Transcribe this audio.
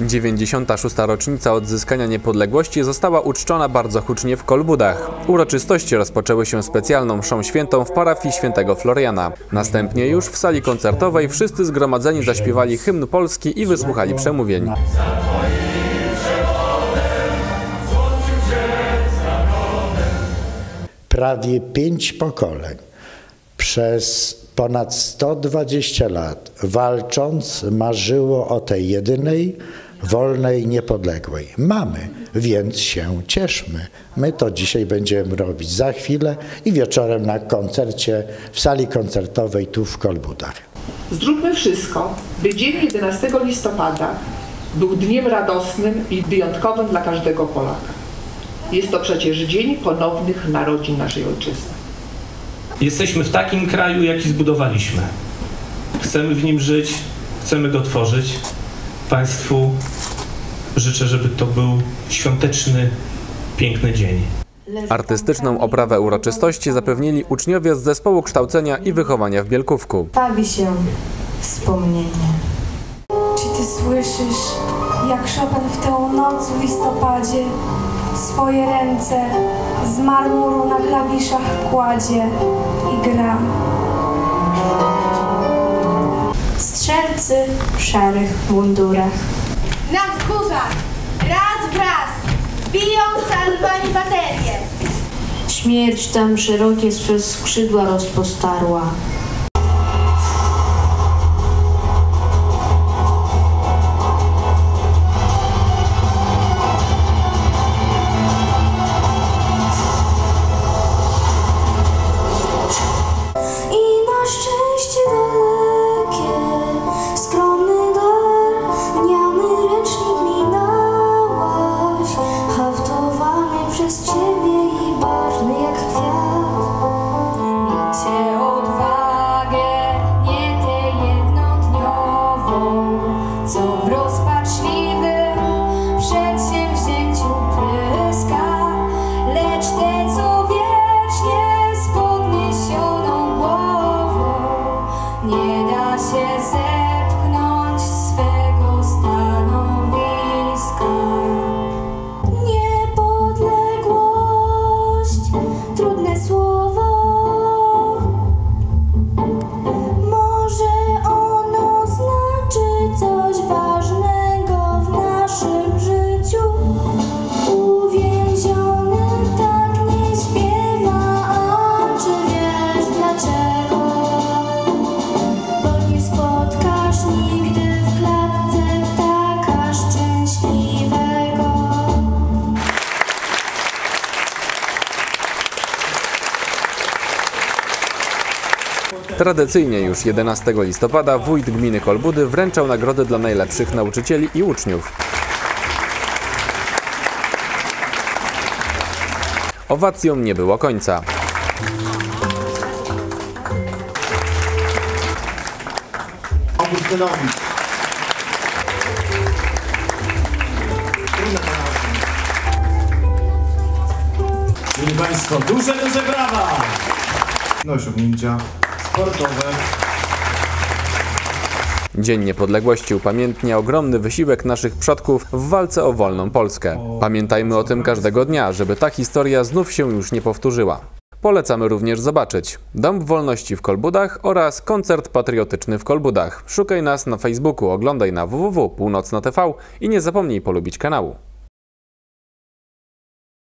96. rocznica odzyskania niepodległości została uczczona bardzo hucznie w Kolbudach. Uroczystości rozpoczęły się specjalną mszą świętą w parafii świętego Floriana. Następnie już w sali koncertowej wszyscy zgromadzeni zaśpiewali hymn polski i wysłuchali przemówień. prawie pięć pokoleń przez ponad 120 lat walcząc marzyło o tej jedynej, wolnej, niepodległej. Mamy, więc się cieszmy. My to dzisiaj będziemy robić za chwilę i wieczorem na koncercie w sali koncertowej tu w Kolbudach. Zróbmy wszystko, by dzień 11 listopada był dniem radosnym i wyjątkowym dla każdego Polaka. Jest to przecież dzień ponownych narodzin naszej ojczyzny. Jesteśmy w takim kraju, jaki zbudowaliśmy. Chcemy w nim żyć, chcemy go tworzyć. Państwu życzę, żeby to był świąteczny, piękny dzień. Artystyczną oprawę uroczystości zapewnili uczniowie z zespołu kształcenia i wychowania w Bielkówku. bawi się wspomnienie. Czy ty słyszysz, jak Chopin w tę noc w listopadzie swoje ręce z marmuru na klawiszach kładzie i gra? Strzelcy w szarych mundurach. Na wzgórzach, raz wraz, biją salwani baterie. Śmierć tam szerokie swe skrzydła rozpostarła. Tradycyjnie już 11 listopada wójt gminy Kolbudy wręczał nagrody dla najlepszych nauczycieli i uczniów. Owacjom nie było końca. Augustynowi. Szanowni Państwo, duże, duże brawa! No osiągnięcia sportowe. Dzień Niepodległości upamiętnia ogromny wysiłek naszych przodków w walce o wolną Polskę. Pamiętajmy o tym każdego dnia, żeby ta historia znów się już nie powtórzyła. Polecamy również zobaczyć Dom Wolności w Kolbudach oraz koncert patriotyczny w Kolbudach. Szukaj nas na Facebooku, oglądaj na www.północna.tv i nie zapomnij polubić kanału.